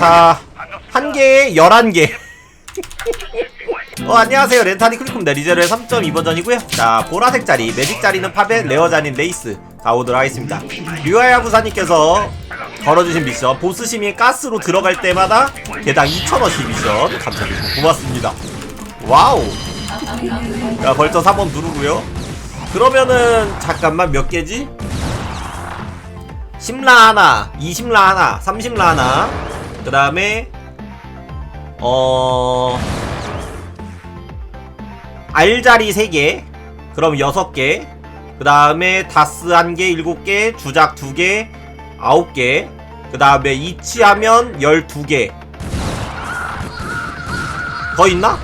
자, 한 개에 11개. 어, 안녕하세요. 렌타니 클리콤입니다. 리제로의 3.2버전이고요. 자, 보라색 자리, 매직 자리는 팝의 레어 자리는 레이스 가보도록 하겠습니다. 류아야 부사님께서 걸어주신 미션, 보스 시민 가스로 들어갈 때마다 개당 2,000원씩 미션. 감사합니다. 고맙습니다. 와우. 자, 벌써 3번 누르고요. 그러면은, 잠깐만, 몇 개지? 10라 하나, 20라 하나, 30라 하나, 그 다음에, 어, 알자리 3개, 그럼 6개, 그 다음에 다스 1개, 7개, 주작 2개, 9개, 그 다음에 이치하면 12개. 더 있나?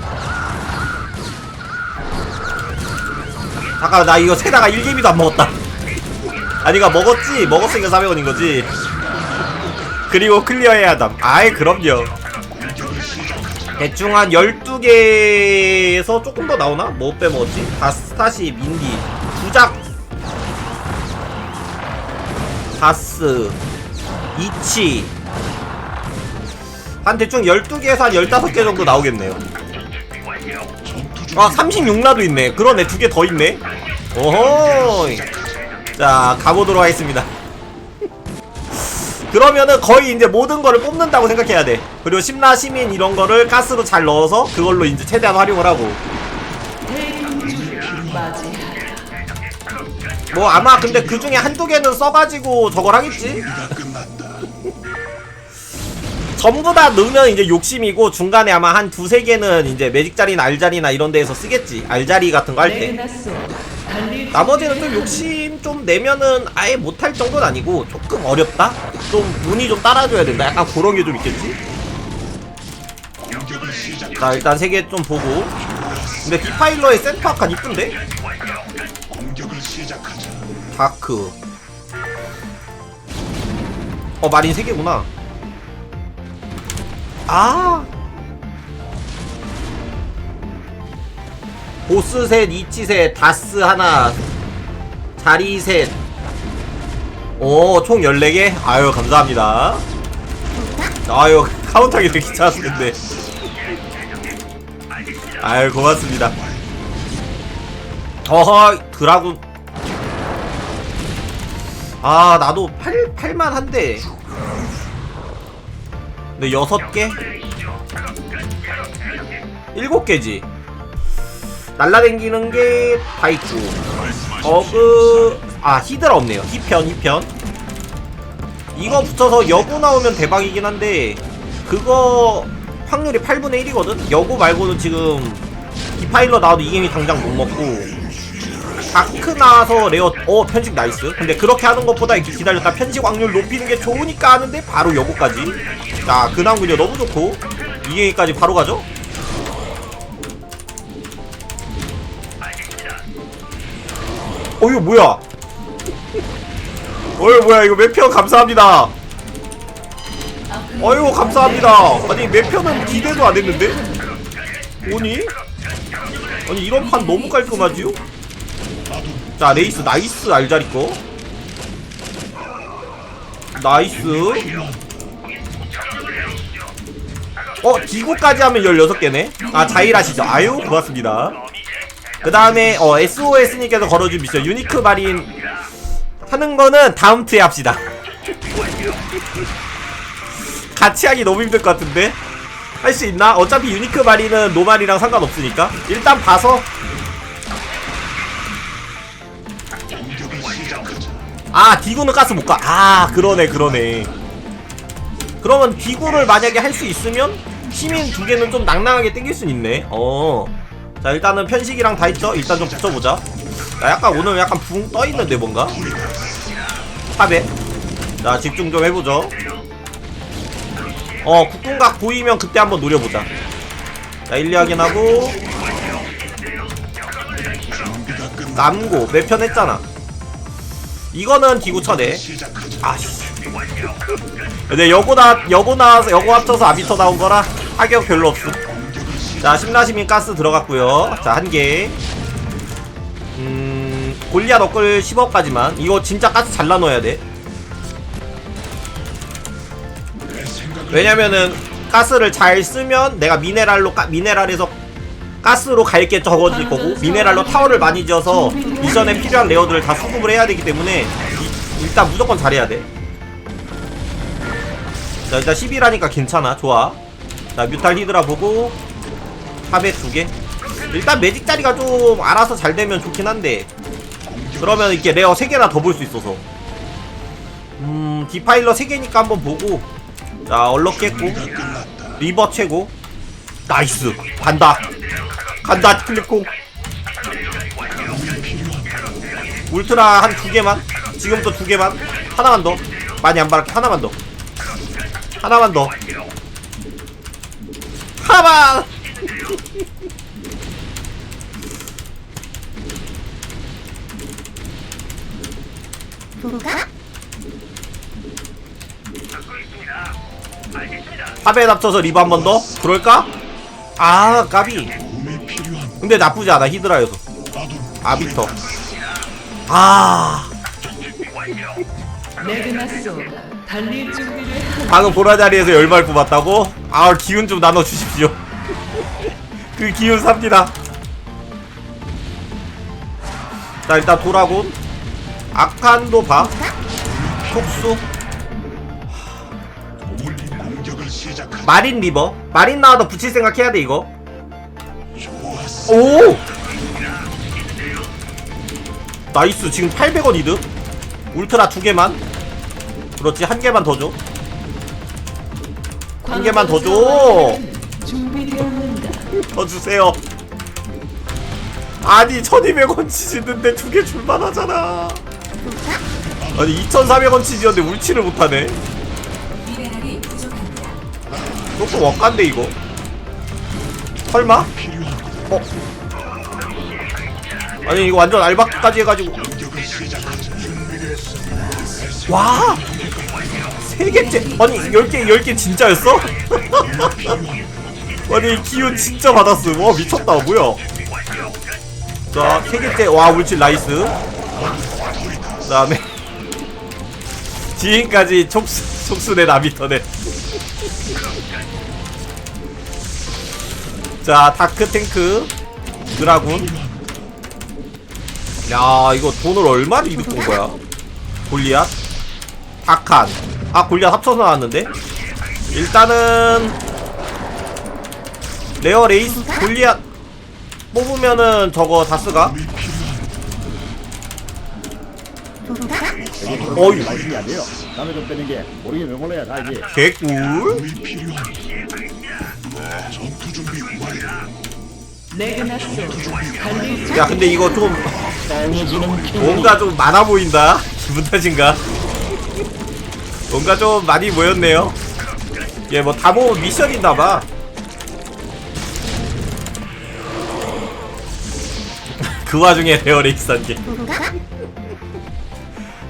잠깐, 나 이거 세다가 1개비도 안 먹었다. 아니 가 먹었지? 먹었으니까 400원인 거지. 그리고 클리어해야 담. 아이, 그럼요. 대충 한 12개에서 조금 더 나오나? 뭐 빼먹었지? 다스 타시, 민디, 주작, 다스, 이치. 한 대충 12개에서 한 15개 정도 나오겠네요. 아, 36라도 있네. 그러네. 두 개 더 있네. 오호. 자, 가보도록 하겠습니다. 그러면은 거의 이제 모든 거를 뽑는다고 생각해야 돼. 그리고 심라 시민 이런 거를 가스로 잘 넣어서 그걸로 이제 최대한 활용을 하고. 뭐 아마 근데 그 중에 한두 개는 써가지고 저걸 하겠지? 전부 다 넣으면 이제 욕심이고 중간에 아마 한 두세 개는 이제 매직자리나 알자리나 이런 데에서 쓰겠지. 알자리 같은 거 할 때. 나머지는 좀 욕심 좀 내면은 아예 못할 정도는 아니고 조금 어렵다? 좀 운이 좀 따라줘야 된다. 약간 그런 게 좀 있겠지? 자 일단 세 개 좀 보고 근데 디파일러의 센터 아칸 이쁜데? 다크 어 마린 세 개구나 아 보스 셋, 이치 셋, 다스 하나, 자리 셋. 오, 총 14개? 아유, 감사합니다. 아유, 카운터하기 되게 귀찮았을 텐데. 아유, 고맙습니다. 어허, 드라군. 아, 나도 8, 8만 한데. 근데 6개? 7개지. 날라댕기는 게 다 있고 어그 아 히드라 없네요. 히편 히편. 이거 붙여서 여구 나오면 대박이긴 한데 그거 확률이 8분의 1이거든? 여구 말고는 지금 디파일러 나와도 이 게임이 당장 못 먹고 다크 나와서 레어 어 편식 나이스. 근데 그렇게 하는 것보다 이렇게 기다렸다 편식 확률 높이는 게 좋으니까 하는데 바로 여구까지. 자 근황 그려 너무 좋고 이게임까지 바로 가죠 어 이거 뭐야? 어 이거 뭐야 이거 매표 감사합니다. 어이구 감사합니다. 아니 매표는 기대도 안 했는데? 오니? 아니 이런 판 너무 깔끔하지요? 자 레이스 나이스 알자리 거. 나이스. 어 기구까지 하면 16개네. 아 자일하시죠. 아유 고맙습니다. 그 다음에 어 SOS님께서 걸어준 미션 유니크 마린. 하는 거는 다음 트에 합시다. 같이 하기 너무 힘들 것 같은데? 할 수 있나? 어차피 유니크 마린은 노말이랑 상관없으니까. 일단 봐서. 아 디구는 가스 못가. 아 그러네 그러네. 그러면 디구를 만약에 할 수 있으면 시민 두 개는 좀 낭낭하게 땡길 순 있네. 어 자 일단은 편식이랑 다 있죠? 일단 좀 붙여보자. 야 약간 오늘 약간 붕 떠있는데 뭔가? 탑에? 자 집중 좀 해보죠. 어 국궁각 보이면 그때 한번 노려보자. 자 1, 2 확인하고. 남고 몇편 했잖아. 이거는 기구 쳐네 아씨. 근데 여고 나 여고 나와서 여고 합쳐서 아비터 나온 거라 타격 별로 없어 자, 심라시민 가스 들어갔고요. 자, 한 개. 음, 골리앗 업글 10억까지만. 이거 진짜 가스 잘 나눠야 돼. 왜냐면은 가스를 잘 쓰면 내가 미네랄로 가, 미네랄에서 가스로 갈 게 적어질 거고 미네랄로 타워를 많이 지어서 미션에 필요한 레어들을 다 수급을 해야 되기 때문에 이- 일단 무조건 잘해야 돼. 자 일단 10이라니까 괜찮아 좋아. 자 뮤탈 히드라 보고 탑에 두 개. 일단 매직 자리가 좀 알아서 잘 되면 좋긴 한데. 그러면 이렇게 레어 3개나 더 볼 수 있어서. 음 디파일러 3개니까 한번 보고. 자 얼럭 깼고. 리버 최고. 나이스. 간다. 간다. 클릭콩 울트라 한 두 개만? 지금부터 두 개만? 하나만 더. 많이 안 바랄게. 하나만 더. 하나만 더. 하나만 부가? 탑에 합쳐서 리버 한번 더? 그럴까? 아 까비. 근데 나쁘지 않아 히드라여서. 아비터. 아. 레그나소가 달릴 준비를 한 방금 보라자리에서 열발 뽑았다고? 아 기운 좀 나눠주십시오 그 기운 삽니다. 자 일단 도라곤 아칸도 봐 톡수. 마린 리버. 마린 나와도 붙일 생각 해야 돼 이거. 오! 나이스. 지금 800원 이득. 울트라 두 개만. 그렇지 한 개만 더줘. 한 개만 더 줘. 더 주세요. 아니 1200원 치즈는데 두 개 줄만 하잖아. 아니 2400원 치즈였는데 울치를 못하네. 미네랄이 부족합니다. 조금 억간데 이거. 설마? 어? 아니 이거 완전 알바까지 해가지고 와! 세 개째 아니 10개 10개 진짜였어? 아니 기운 진짜 받았어 와 미쳤다. 뭐야? 자 세 개째. 와 울칠 나이스. 그 다음에 지인까지 촉수, 촉수네 나비터네. 자 다크탱크. 드라군. 야 이거 돈을 얼마를 이득 본 거야? 골리앗? 다칸 아 골리앗 합쳐서 나왔는데? 일단은 레어 레이스 골리앗 뽑으면은 저거 다스가? 어이. 말씀이 안 돼요. 남의 돈 빼는 게 모르겠는 몰라야 다 이게. 개꿀. 야 근데 이거 좀 뭔가 좀 많아 보인다? 기분 탓인가? 뭔가 좀 많이 모였네요. 얘 뭐 다 모으면 미션인가봐 그 와중에 레어레이스 한 게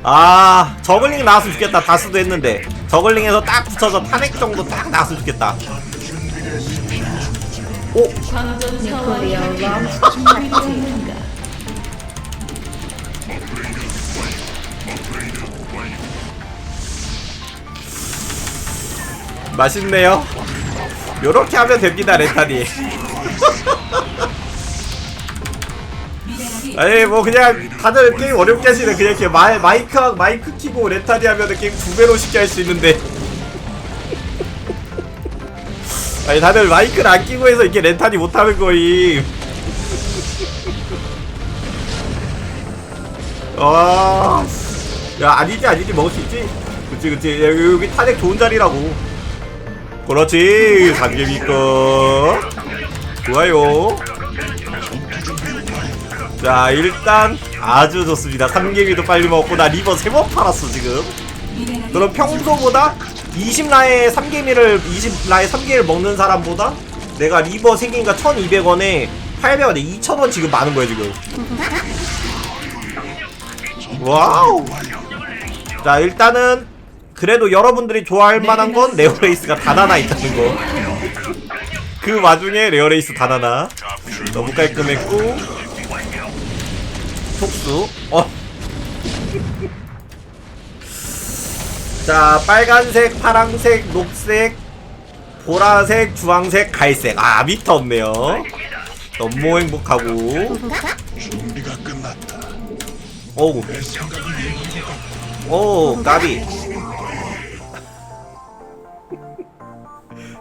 아 저글링 나왔으면 좋겠다. 다스도 했는데. 저글링에서 딱 붙여서 탄핵 정도 딱 나왔으면 좋겠다. 오! 맛있네요. 요렇게 하면 됩니다, 렌타니. 아니 뭐 그냥 다들 게임 어렵게 하시네. 그냥 이렇게 마, 마이크 마이크 키고 렌타니 하면은 게임 두 배로 쉽게 할 수 있는데. 아니 다들 마이크를 안 끼고 해서 이렇게 렌타니 못하는 거임. 아, 야 아니지 아니지 먹을 수 있지? 그치 그치. 야, 여기, 탄핵 좋은 자리라고. 그렇지 삼개미 거 좋아요 자 일단 아주 좋습니다. 삼개미도 빨리 먹고 나 리버 세 번 팔았어 지금. 그럼 평소보다 20라에 3개미를 20라에 3개를 먹는 사람보다 내가 리버 3개인가 1200원에 800원에 2000원 지금 많은 거야 지금. 와우. 자 일단은 그래도 여러분들이 좋아할 만한 건 레어레이스가 단 하나 있다는 거그 와중에 레어레이스 단 하나. 너무 깔끔했고 촉수 어. 자 빨간색 파랑색 녹색 보라색, 주황색, 갈색. 아, 미터 없네요. 너무 행복하고. 오우. 오, 까비.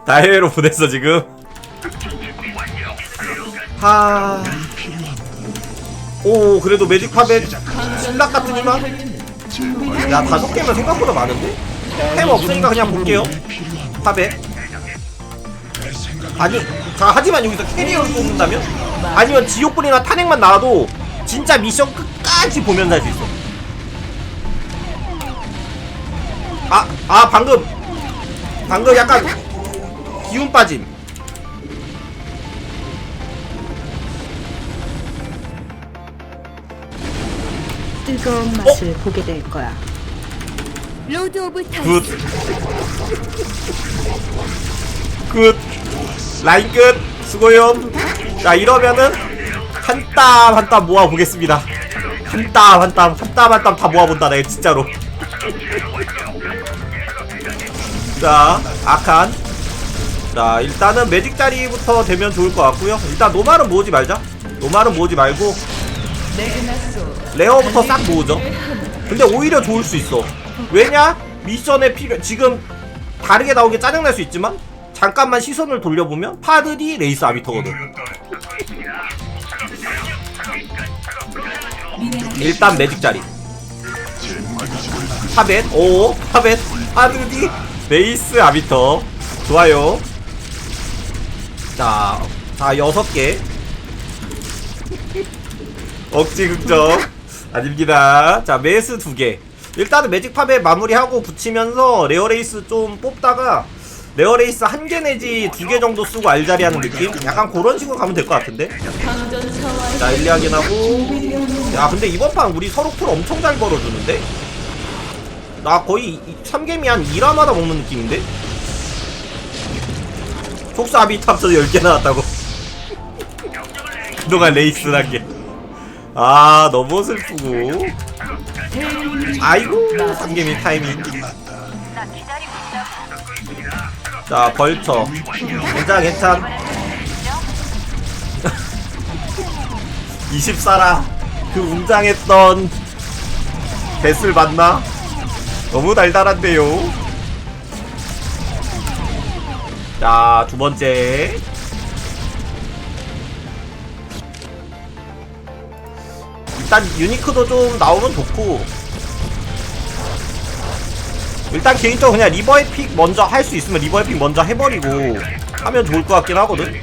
다 해외로 보냈어, 지금. 하. 오, 그래도 매직 팝에 신락 희망? 야, 다섯 개면 생각보다 많은데? 햄 없으니까 그냥 볼게요. 팝에. 아니, 자, 하지만 여기서 캐리어를 뽑는다면? 아니면 지옥불이나 탄핵만 나와도 진짜 미션 끝까지 보면서 할 수 있어. 아, 아, 방금. 방금 약간 기운 빠짐. 뜨거운 맛을 보게 될 거야. 로드 오브 타이 굿. 굿. 라인 끝. 수고요. 자, 이러면은 한 땀 한 땀 모아 보겠습니다. 한 땀 한 땀 한 땀 한 땀 다 모아 본다. 내 진짜로. 자, 아칸. 자, 일단은 매직 자리부터 되면 좋을 것 같고요. 일단 노말은 모으지 말자. 노말은 모으지 말고 레그나소 레어부터 싹 모으죠. 근데 오히려 좋을 수 있어. 왜냐? 미션에 필요 지금 다르게 나온 게 짜증날 수 있지만 잠깐만 시선을 돌려보면 파드디 레이스 아비터거든. 일단 매직 자리. 파벳 오 파벳 파드디 레이스 아비터 좋아요. 자, 자 여섯 개. 억지 긍정 아닙니다. 자 메스 두 개. 일단은 매직 팝에 마무리하고 붙이면서 레어레이스 좀 뽑다가 레어레이스 한 개 내지 두 개 정도 쓰고 알자리 하는 느낌? 약간 그런 식으로 가면 될 것 같은데? 자 1, 2 확인하고 야 근데 이번 판 우리 서로 쿨 엄청 잘 벌어주는데? 나 거의 3개미 한 2라마다 먹는 느낌인데? 합쳐서 10개 나왔다고 그동안 레이스 한게 아 너무 슬프고. 아이고 3개미 타이밍. 자 벌쳐. 괜찮아 괜찮 24라 그 웅장했던 뱃을 봤나? 너무 달달한데요? 자 두번째 일단 유니크도 좀 나오면 좋고. 일단 개인적으로 그냥 리버 에픽 먼저 할 수 있으면 리버 에픽 먼저 해버리고 하면 좋을 것 같긴 하거든.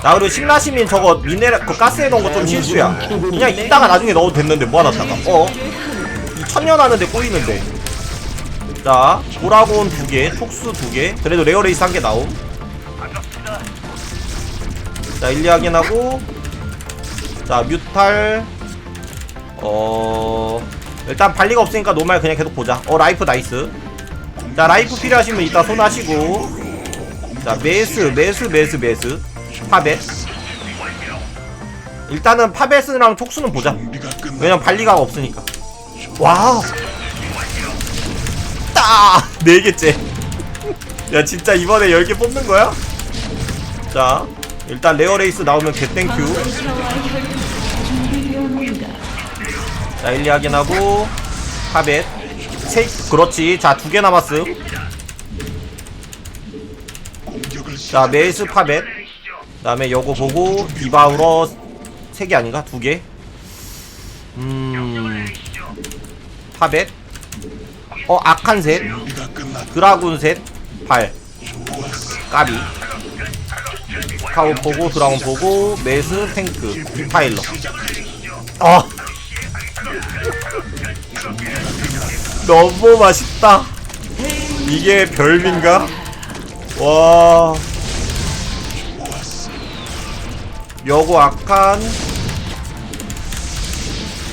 자 그리고 신라시민 저거 미네랄 그 가스에 넣은 거 좀 실수야. 그냥 이따가 나중에 넣어도 됐는데 모아놨다가. 어? 이 천년 하는데 꼬이는데. 자 보라곤 두개 톡수 두개. 그래도 레어레이스 한 개 나옴. 자 1, 2 확인하고 자 뮤탈. 어 일단 발리가 없으니까 노말 그냥 계속 보자. 어 라이프 나이스. 자 라이프 필요하시면 이따 손 하시고. 자 메스 메스 메스 메스 파벳 일단은 파벳이랑 촉수는 보자. 왜냐면 발리가 없으니까. 와우. 따! 네 개째. 야 진짜 이번에 10개 뽑는 거야? 자 일단 레어레이스 나오면 개땡큐. 자 1, 2 확인하고 파벳 세 그렇지. 자 두 개 남았음. 자 메이스 파벳 그 다음에 요거 보고 디바우러 세 개 아닌가? 두 개? 음 파벳 어 악한 셋. 드라군 셋발. 까비 카우 보고 드라군 보고 메스 탱크 디파일러 어 너무 맛있다. 이게 별미인가? 와. 여고 악한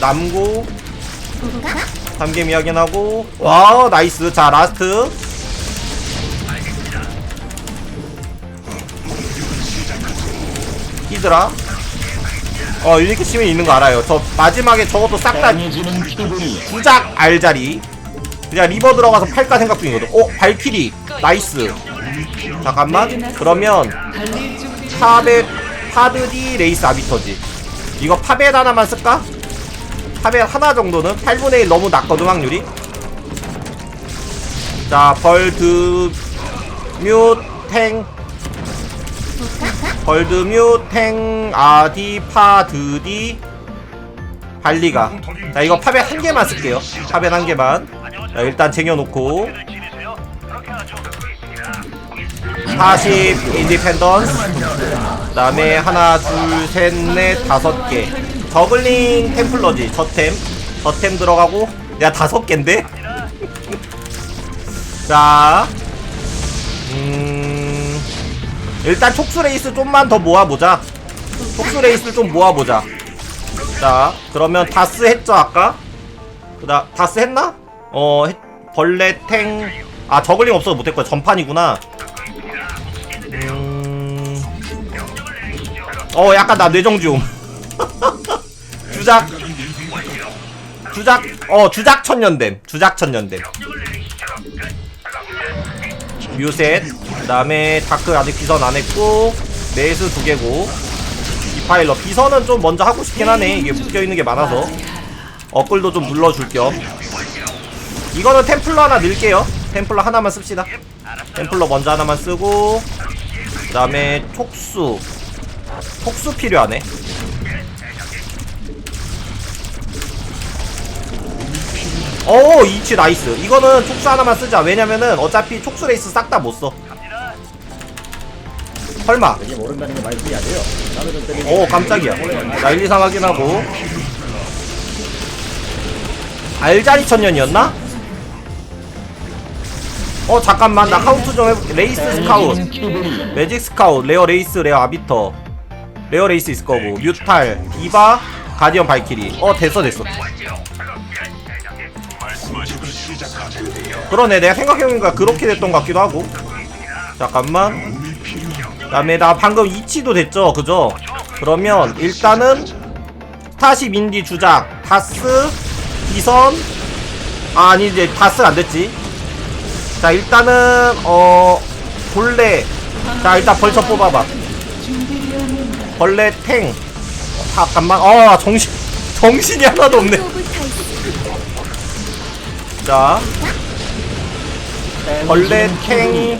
남고 삼개미 확인하고. 와. 나이스. 자 라스트 히드라. 어 유니크 치면 있는 거 알아요. 저 마지막에 저것도 싹다 강해지는 기분이 부작 알자리. 그냥 리버 들어가서 팔까 생각 중이거든. 어 발키리. 나이스. 잠깐만. 그러면 파벳 파드디 레이스 아비터지. 이거 파벳 하나만 쓸까? 파벳 하나 정도는? 8분의 1 너무 낮거든 확률이. 자 벌드 뮤탱 벌드 뮤 탱 아디 파드디 발리가. 자 이거 파벳 한 개만 쓸게요. 파벳 한 개만. 자 일단 쟁여놓고. 40 인디펜던스. 그 다음에 하나 둘셋넷 다섯 개. 저글링 템플러지 저템. 저템 들어가고 야 다섯 개인데? 자 음, 일단 촉수 레이스 좀만 더 모아보자. 촉수 레이스 좀 모아보자. 자 그러면 다스 했죠 아까? 그다 다스 했나? 어 했- 벌레 탱아 저글링 없어서 못했고 전판이구나. 음... 어 약간 나 뇌정지움 주작. 주작 어 주작 천년됨. 주작 천년됨 뮤셋. 그 다음에 다크 아직 비선 안 했고 메이스 두 개고. 이파일러 비선은 좀 먼저 하고 싶긴 하네. 이게 묶여있는 게 많아서. 어글도 좀 눌러줄 겸. 이거는 템플러 하나 넣을게요. 템플러 하나만 씁시다. 템플러 먼저 하나만 쓰고 그 다음에 촉수. 촉수 필요하네 오 이치 나이스. 이거는 촉수 하나만 쓰자. 왜냐면은 어차피 촉수 레이스 싹 다 못써. 설마. 이게 모른다는 거 말씀이 안 돼요. 남의 돈 빼는 게오 깜짝이야. 나 1, 2, 3 확인하고. 알자리 천년이었나? 어 잠깐만. 나 카운트 좀 해볼게. 레이스 스카웃. 매직 스카웃. 레어 레이스 레어 아비터. 레어 레이스 있을 거고. 뮤탈. 디바. 가디언 발키리. 어 됐어 됐어 그러네 내가 생각해보니까 그렇게 됐던 것 같기도 하고. 잠깐만. 그다음에 나 방금 이치도 됐죠? 그죠? 그러면 일단은 스타시 민디 주작 다스 비선. 아 아니 이제 다스 안 됐지. 자 일단은 어 본래 자 일단 벌써 뽑아봐. 벌레 탱. 어, 잠깐만. 어 정신 정신이 하나도 없네 자. 벌레 탱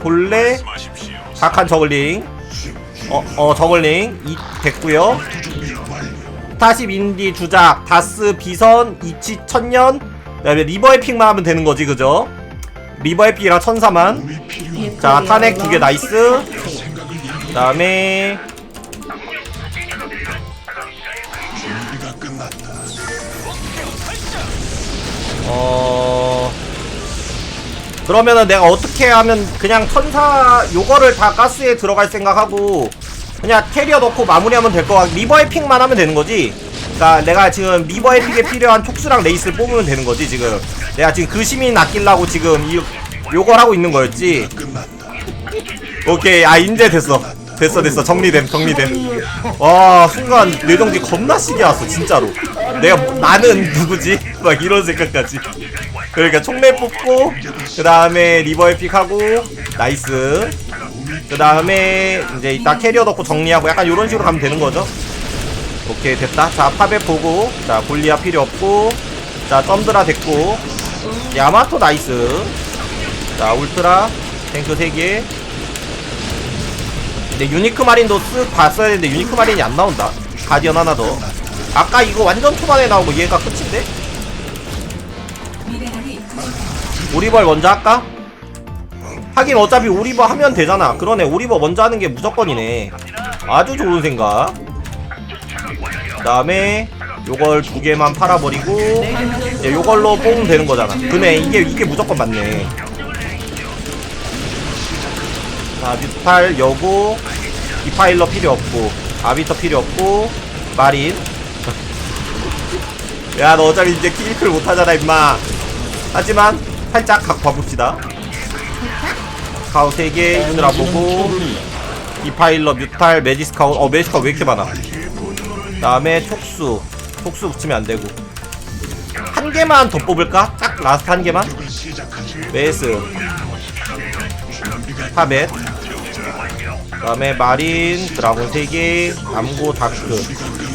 본래 착한 저글링. 어, 어 저글링. 이 됐고요. 다시 민디 주작. 다스 비선 이치 천년. 그다음에 리버 에픽만 하면 되는 거지 그죠? 리버 에픽이랑 천사만. 자 탄핵 두 개 나이스. 그다음에 어 그러면은 내가 어떻게 하면 그냥 천사 요거를 다 가스에 들어갈 생각하고 그냥 캐리어 넣고 마무리하면 될거같 리버 에픽만 하면 되는 거지? 그니까 내가 지금 리버 에픽에 필요한 촉수랑 레이스를 뽑으면 되는 거지 지금. 내가 지금 그 시민 아끼려고 지금 이 요걸 하고 있는 거였지? 오케이 아 인제 됐어. 됐어 됐어. 정리됨 정리됨. 와 순간 뇌정지 겁나 시게 왔어 진짜로 내가 뭐- 나는 누구지? 막 이런 생각까지. 그러니까 총내 뽑고 그 다음에 리버 에 픽 하고 나이스. 그 다음에 이제 이따 캐리어 넣고 정리하고 약간 이런 식으로 가면 되는 거죠? 오케이 됐다. 자 파베 보고 자 골리아 필요 없고 자 점드라 됐고. 야마토 나이스. 자 울트라 탱크 3개. 근데 유니크 마린도 쓱 봤어야 되는데 유니크 마린이 안 나온다. 가디언 하나 더 아까 이거 완전 초반에 나오고 얘가 끝인데? 오리벌 먼저 할까? 하긴 어차피 오리버 하면 되잖아. 그러네. 오리버 먼저 하는 게 무조건이네. 아주 좋은 생각. 그 다음에 요걸 두 개만 팔아버리고 이제 요걸로 뽑으면 되는 거잖아. 그네 이게 이게 무조건 맞네. 자 뮤탈 여고. 디파일러 필요 없고 아비터 필요 없고 마린 야 너 어차피 이제 킬클 못하잖아 임마. 하지만 살짝 각 봐봅시다. 카우 3개 힘들어 보고. 디파일러 뮤탈 매지스카우 어 매지스카우 왜 이렇게 많아? 다음에 촉수. 촉수 붙이면 안되고. 한 개만 더 뽑을까? 딱 라스트 한 개만? 메스. 파벳. 그 다음에 마린 드라곤 3개 남고 다크.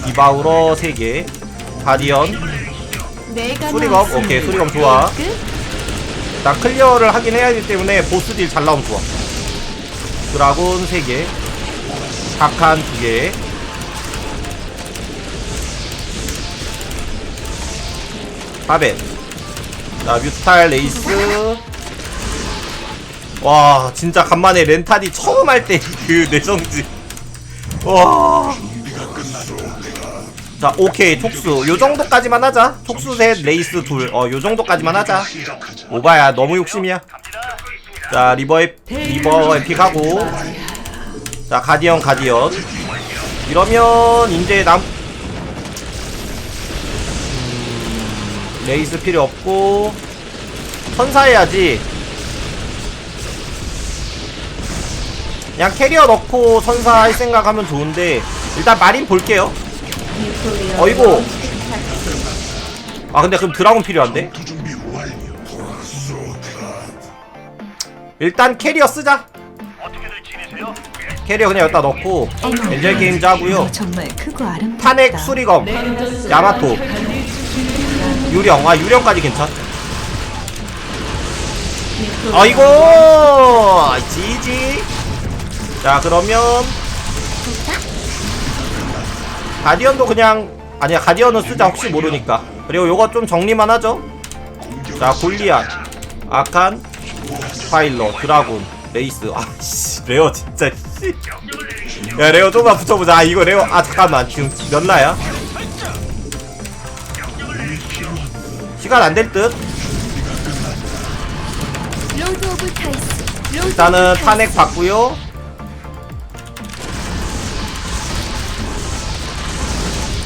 디바우러 3개. 가디언. 내가 수리검? 오케이 수리검 좋아. 끝. 나 클리어를 하긴 해야 되기 때문에 보스 딜 잘 나오면 좋아 드라곤 3개. 각한 2개. 파벳 자 뮤탈 레이스. 와 진짜 간만에 렌탈이 처음 할 때 그 내성지. 와. 자 오케이 톡수. 요 정도까지만 하자. 톡수 셋 레이스 둘어 요 정도까지만 하자. 오바야 너무 욕심이야. 자 리버 에 리버 에 픽하고. 자 가디언 가디언. 이러면 이제 남 음, 레이스 필요 없고 천사 해야지. 그냥 캐리어 넣고 선사 할 생각하면 좋은데 일단 마린 볼게요 어이구. 아 근데 그럼 드라곤 필요한데? 일단 캐리어 쓰자. 캐리어 그냥 여기다 넣고 엔젤 게임즈 하고요. 탄핵 수리검 야마토 유령. 아 유령까지 괜찮. 아이고 지지. 자 그러면 가디언도 그냥 아니야 가디언은 쓰자. 혹시 모르니까. 그리고 요거 좀 정리만 하죠? 자 골리앗 아칸 파일러 드라군 레이스. 아씨 레어 진짜 씨. 야 레어 좀만 붙여보자. 아 이거 레어 아 잠깐만. 지금 몇 나야? 시간 안 될 듯? 일단은. 탄핵 받고요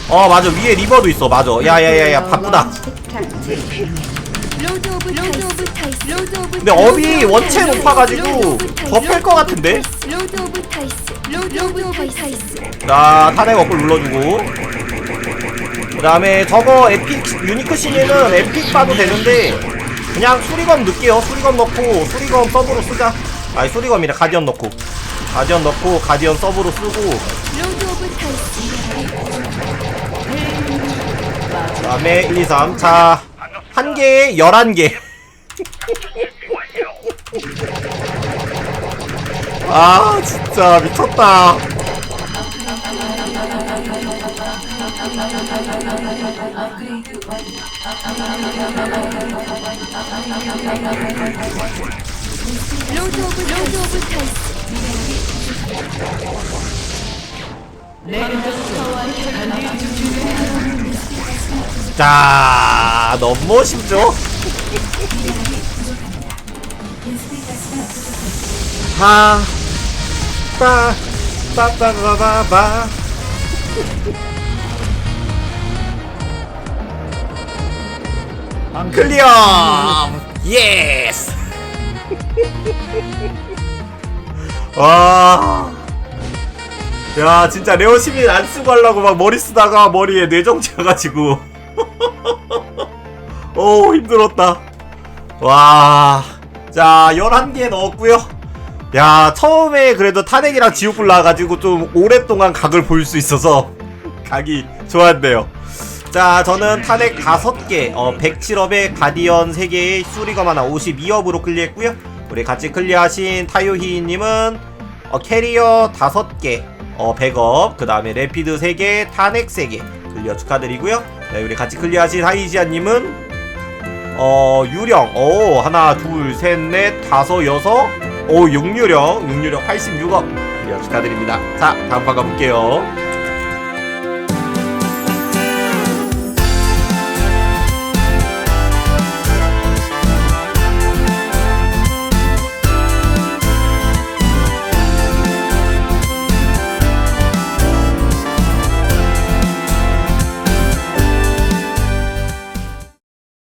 어 맞아. 위에 리버도 있어. 맞아. 야야야야 바쁘다. 근데 업이 원체 높아가지고 더팰것 같은데? 로드. 자 탄핵 어플 눌러주고. 그 다음에 저거 에픽 유니크 시리는 에픽 봐도 되는데 그냥 수리검 넣을게요. 수리검 넣고 수리검 서브로 쓰자. 아니 수리검이래 가디언 넣고. 가디언 넣고 가디언 서브로 쓰고. 그 다음에 1, 2, 3 자, 한 개에 11개 아 진짜 미쳤다 로드 오브 로드 오브 타이스. 자 너무 쉽죠? 하, 빠, 빠빠바바바. 클리어! 예스! 와. 야, 진짜 레오 시민 안 쓰고 하려고 막 머리 쓰다가 머리에 뇌정지 가가지고. 오, 힘들었다. 와. 자, 11개 넣었고요 야, 처음에 그래도 탄핵이랑 지옥불 나와가지고 좀 오랫동안 각을 볼 수 있어서 각이 좋았네요. 자, 저는 탄핵 5개, 어, 107업에 가디언 3개에 수리검 하나 52업으로 클리어했고요 우리 같이 클리어하신 타요히님은 어, 캐리어 5개, 어, 100업, 그 다음에 레피드 3개, 탄핵 3개 클리어 축하드리고요. 네, 우리 같이 클리어하신 하이지아님은 어 유령. 오 하나 둘 셋 넷 다섯 여섯. 오 6유령. 6유령 86억 클리어 축하드립니다. 자 다음 방 가볼게요